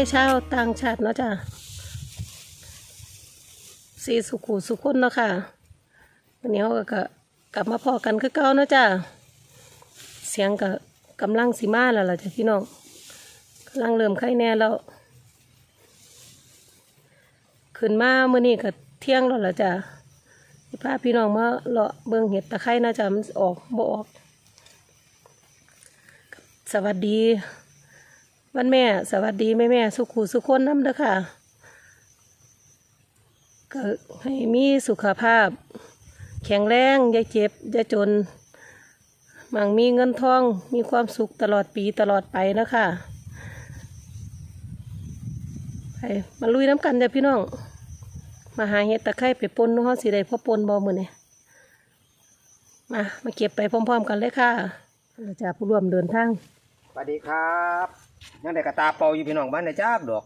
ทั้ชาวต่างชาติเนาะจ้ะสีสุขุสุขคนเนาะค่ะวันนี้เราก็กลับมาพอกันคือเก่าเนาะจ้ะเสียงก็กำลังสิมาแล้วล่ะจ้ะพี่น้องกำลังเริ่มไข้แน่แล้วขึ้นมาเมื่อนี้ก็เที่ยงแล้วล่ะจ้ะพาพี่น้องมาเลาะเบิ่งเห็ดตะไคร้นะจ้ะมันออกบ่ออก สวัสดี วันแม่ สวัสดีแม่แม่สุขุสุขคนน้ำเด้อค่ะก็ให้มีสุขภาพ แข็งแรงอย่าเจ็บอย่าจนมั่งมีเงินทองมีความสุขตลอดปีตลอดไปนะคะไปมาลุยน้ำกันเด้อพี่น้อง มาหาเห็ดตะไคร้ไปปนเน้องสิได้พ่อปนบ่มือนี่มามาเก็บไปพร้อม ๆ กันเลยค่ะเราจะผู้ร่วมเดินทางสวัสดีครับ ยังได้กระตาเป่าอยู่พี่น้องบ้านในจ้าบดอก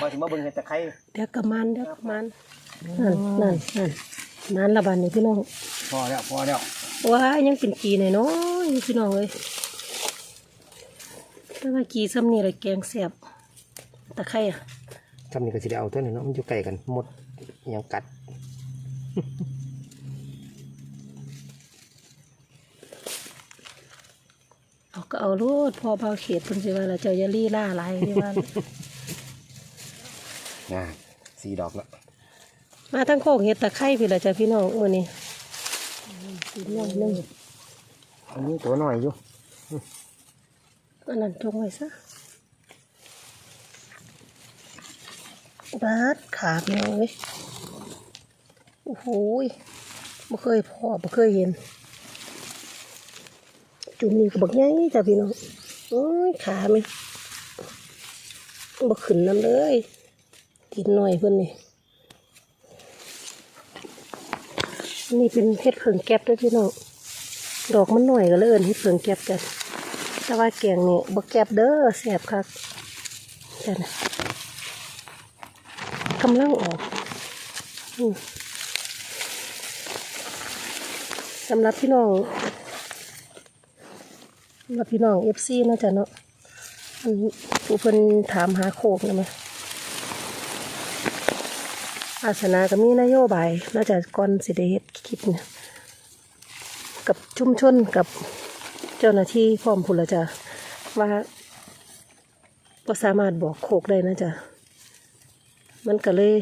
พอถึงมาเบิ่งเห็ดตะไคร้เดี๋ยวกระมันเดี๋ยวกระมันนั่นนั่นนั่นมันละบานนี่พี่น้องพอแล้วพอแล้วว้ายยังเป็นกีหน่อยเนาะอยู่พี่น้องเลยแต่ว่ากีซ้ำนี่เลยแกงแสบตะไคร้อะทำนี่ก็สิได้เอาตัวนี้เนาะมันอยู่ไกลกันหมดอิหยังกัด เอา ก็เอารูดพอเบาเขียดเพิ่นสิว่าเราเจ้าอยาลี่ล่าหลายที่ว่านะสี่ดอกละมาทั้งโคกเห็ดตะไคร้พี่ละจ้ะพี่น้องมื้อนี้สีน้อยหนึงอันนี้ตัวหน่อยอยู่อันนั้นจงไว้ซะบาดขาพี่น้องเว้ยโอ้โหยบ่เคยพอบ่เคยเห็น จุ่มนี่ก็บักใหญ่จ้ะพี่น้องโอ้ยขาไหมบ่ขึ้นน้ำเลยกินหน่อยเพิ่อนนี่นี่เป็นเห็ดเผิงแก็บด้วยพี่น้องดอกมันหน่อยก็เลยเอินเห็ดเผิงแก็บกันแต่ว่าแกงนี่บ่แก็บเด้อแสบคักเจ้านะกำลังออกอสำหรับพี่น้อง ว่าพี่น้องเอฟซีน่าจะเนาะอันผู้เพิ่นถามหาโคกนะมั้ยอาสนาก็มีนโยบายน่าจะก่อนสิได้เฮ็ดคลิปเนี่ยกับชุมชนกับเจ้าหน้าที่พร้อมพุ่นละจ้ะว่าก็สามารถบอกโคกได้นะจ๊ะมันก็เลย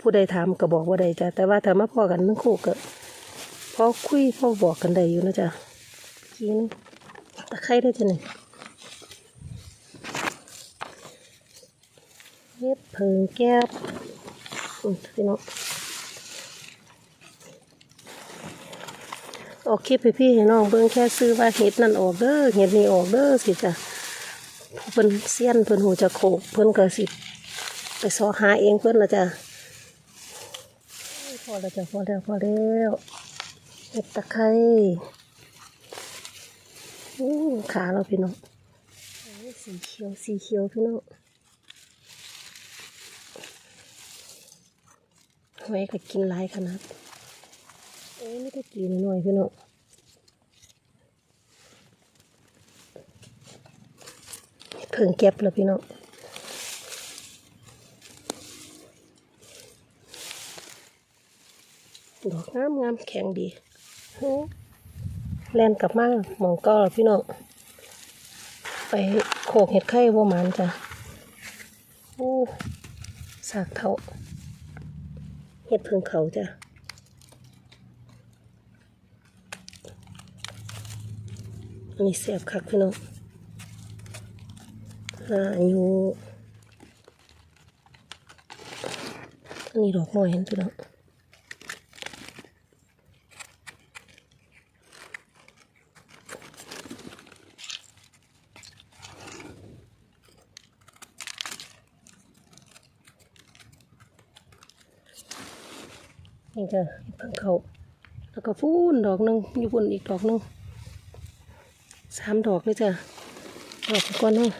ผู้ใดถามก็บอกว่าได้จ้ะแต่ว่าถ้ามาพอกันนึงโคกก็พอคุยพอบอกกันได้อยู่นะจ๊ะกิน ตะไคร้ได้จ้ะเนี่ยเฮ็ดเพิงแก้วอืมพี่น้องออกคลิปให้พี่ให้น้องเบิ่งแค่ซื้อว่าเห็ดนั่นออกเด้อเห็ดนี่ออกเด้อสิจ้ะเพิ่นเสี้ยนเพิ่นหูจะโขกเพิ่นก็สิ ไปสอหาเองเพิ่นละจ้ะพอแล้วจ้ะพอแล้วพอแล้วเห็ดตะไคร้ อู้ขาเราพี่น้องสีเขียวสีเขียวพี่น้องหอยก็กินหลายขนาดเอ้ยไม่ได้กินหน่อยพี่น้องเพิ่งเก็บแล้วพี่น้องดอกงามงามแข็งดีโอ้ แล่นกลับมาหมองก็พี่น้องไปโขกเห็ดไข่บ่หมันจ้ะโอ้สากเถาเห็ดเพิงเขาจ้ะอันนี้เสียบคักพี่น้องอายุอันนี้ดอกน้อยเห็นพี่น้อง นี่จะเพิ่งเขาแล้วก็ฟูนดอกหนึ่งอยู่บนอีกดอกหนึ่งสามดอกนี่จ้ะดอกก้อนเนาะ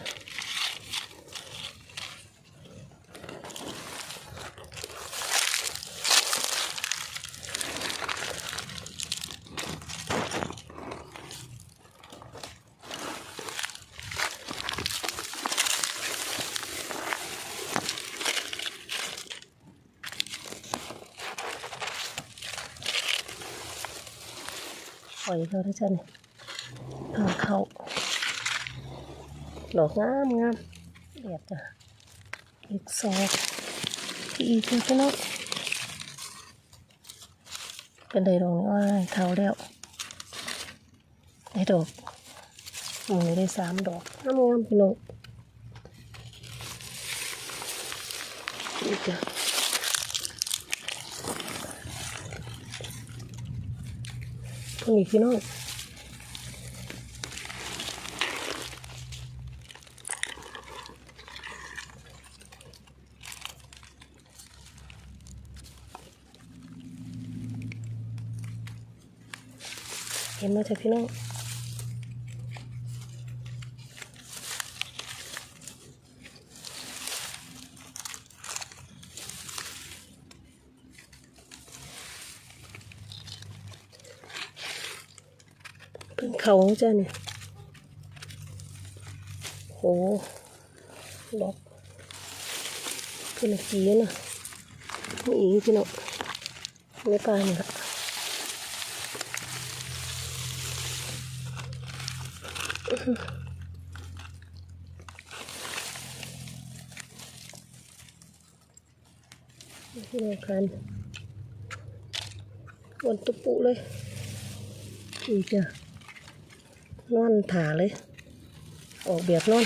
อยเขาได้วยเนี่นทางเขาดอกงามงามเดียดจ้ะอีกสองที่อีกคือพี่น้องเป็นไดดอกนี่ว่าเท่าแล้วได้ดอกหมูได้สามดอกงามงามพี่น้องอีกจ้ะ พวกนี้พี่น้องเห็นไหมจ๊ะพี่น้อง เป็นเขาจ้ะเนี่ยโหดอกเป็นกีนะนี่อีกพี่น้องไม่ปลาเนี่ยค่ะที่ไหนกันวนตุปุเลยอีกจ้ะ นอนถาเลย ออกแบบนอน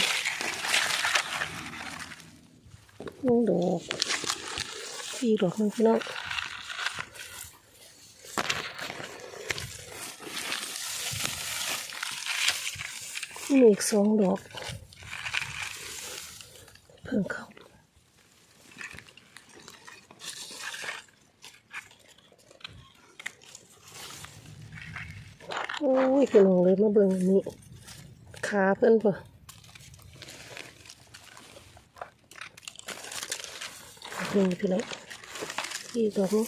นุ่งดอกอีดอกนึงพี่น้องมีอีกสองดอก เพิ่งเข้า โอ้ย พี่น้องเลยมาเบิ่งอันนี้ขาเพิ่อนป่ะนี่พี่น้องอีกดอกนี้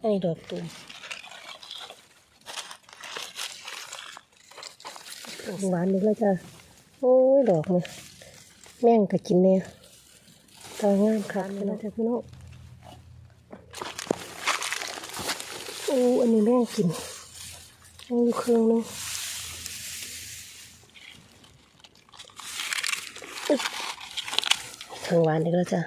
อันนี้ดอกตูมหวานนี่แล้วจ้ะ โอ้ย ดอกนี่แม่งก็กินเนี่ย ตางามค่ะนี่นะจ๊ะพี่น้องโอ้อันนี้แม่งกินโอ้เครื่องนึงอึ๊บถึงวานอีกแล้วจ้ะ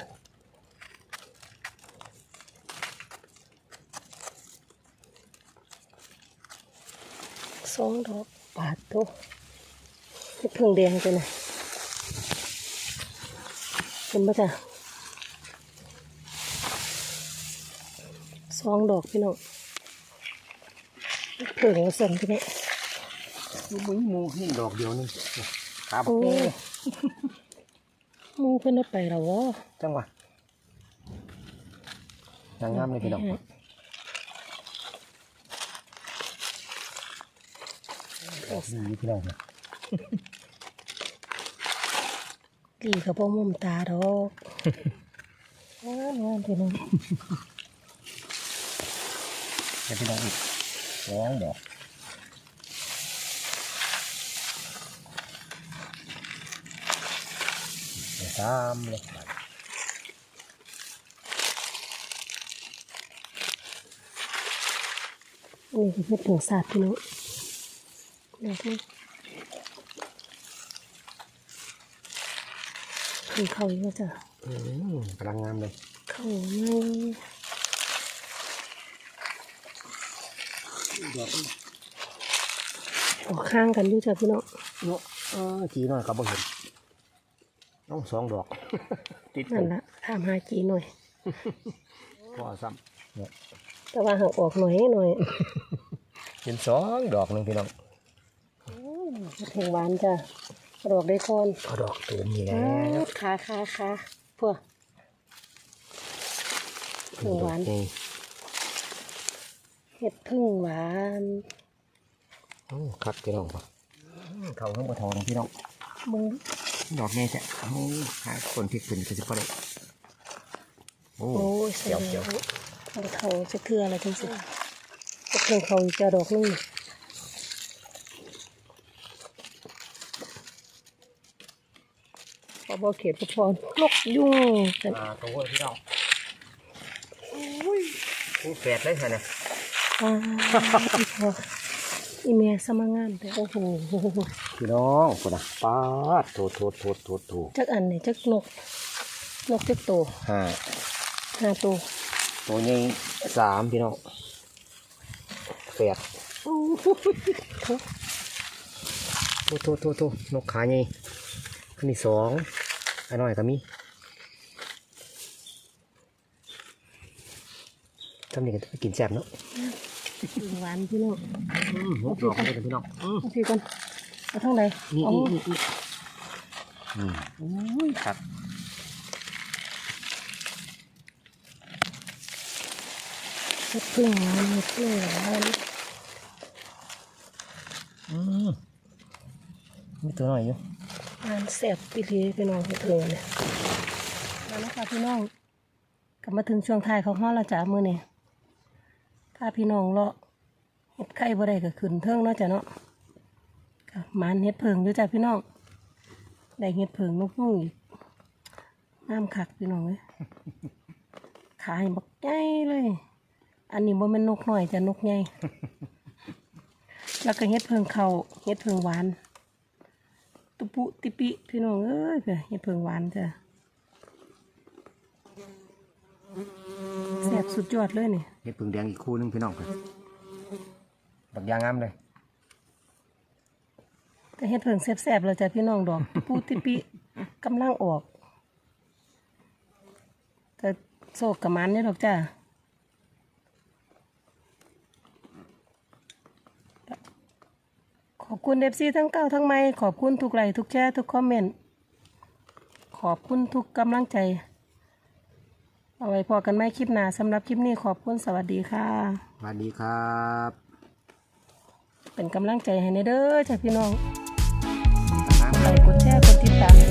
สองดอกบาทโตเพิ่งแดงไปนะเห็นปะจ๊ะ สองดอกพี่น้องเพิ่งเอาสั่นพี่น้องมึงมูนี่ดอกเดียวนึงครับโอ้หมูเพิ่นเอาไปแล้ววะจังหวะนางงามเลยพี่น้องดอกนี้พี่น้องนะดีกับพ่อมุมตาดอกงามงามพี่น้องเดี๋ยวพี่น้องอีกสองดอกเดี๋ยวสามเลยนี่คือเฮ็ดถึงศาสตร์พี่น้องดอกนี้เพิ่งเข้าอีกแล้วจ้ะอืมกำลังงามเลย เข้าไม่ด อกออกข้างกันอยู่จ้ะพี่น้องเนาะเออจีหน่อยก็บ่เห็นน้องสองดอก ติดกันั่นนละถามหาจีหน่อยพอซ้ำเนี่ยแต่ว่าหากออกหน่อยหน่อยเห็นสองดอกหนึ่งพี่น้องถึงหวานจ้ะดอกได้คอนเอาดอกตูมนี่แหอ้ละาวขาขาขาพวกถึงหวานดอกนี่ เห็ดพึ่งหวานโอ้คักพี่น้องป่ะเขาข้างบนทองพี่น้องมึงดอกนี่แท้โอ้หาคนที่ขึ้นก็สิพอได้โอ้โอ้ยใส่เจียวแล้เจียววเอาเขาจะเทืออะไรจังสิจะเพิ่งเขาอีกจะดอกนึงพอบอเขตพอพอลกยุ่งกันอ่าตัวพี่น้องอุ้ยคู่แฝดเลยค่ะเนี่ย อ่าอีพออีเมียสมังงานแต่โอ้โหพี่น้องคนน่ะปาดโถโถโถโถโถจักอันนี่จักนก นกจักโตวห้าห้าตัวตัวใหญ่สามพี่น้องแฝดโอ้โหทุกโถโถโถโถนกขาใหญ่อันนี้สองอันน้อยก็มีทำนี่กันกินแซ่บเนาะ หวานพี่น้องอืมนกดอกเลยกันพี่น้องอืมเอาพี่ก่อนเอาทั้งใดนี่เอานี่นี่นี่อืมอุ้ยครับเฮ็ดพึ่งหวานเฮ็ดพึ่งหวานอืมมีตัวหน่อยอยู่หวานแซ่บพี่ลีพี่น้องเฮ็ดพึ่งเนี่ยมาแล้วค่ะพี่น้องกลับมาถึงช่วงท้ายของห้อแล้วจ้ามื้อนี้ ถ้าพี่น้องเลาะเฮ็ดไข่บ่ได้ก็ขึ้นเทิงเนาะจ้ะเนาะก็หมันเฮ็ดเพิงอยู่จ้ะพี่น้องได้เฮ็ดเพิงนกฮูกอีกงามคักพี่น้องเอ้ยขายบักใหญ่เลย อันนี้บ่แม่นนกหน้อยจ้ะนกใหญ่แล้วก็เฮ็ดเพิงเขาเฮ็ดเพิงหวาน ตุปุติปิพี่น้องเอ้ยเพื่อเฮ็ดเพิงหวานจ้ะ แซ่บสุดยอดเลยนี่เห็ดผึ่งแดงอีกคู่หนึงพี่น้องครับบักยางงามเลยก็เฮ็ดเพิงแซ่บๆแล้วจ้ะพี่น้องดอกตุปุติปิกำลังออก แต่โศกกับมันนี่ดอกจ้ะขอบคุณเอฟซีทั้งเก้าทั้งไม่ขอบคุณทุกไลค์ทุกแชร์ทุกคอมเมนต์ ขอบคุณทุกกำลังใจ เอาไว้พอกันไหมคลิปหน้าสำหรับคลิปนี้ขอบคุณสวัสดีค่ะ สวัสดีครับ เป็นกำลังใจให้ในเด้อจ้ะพี่น้องน้ำกดไลค์กดแชร์กดติดตาม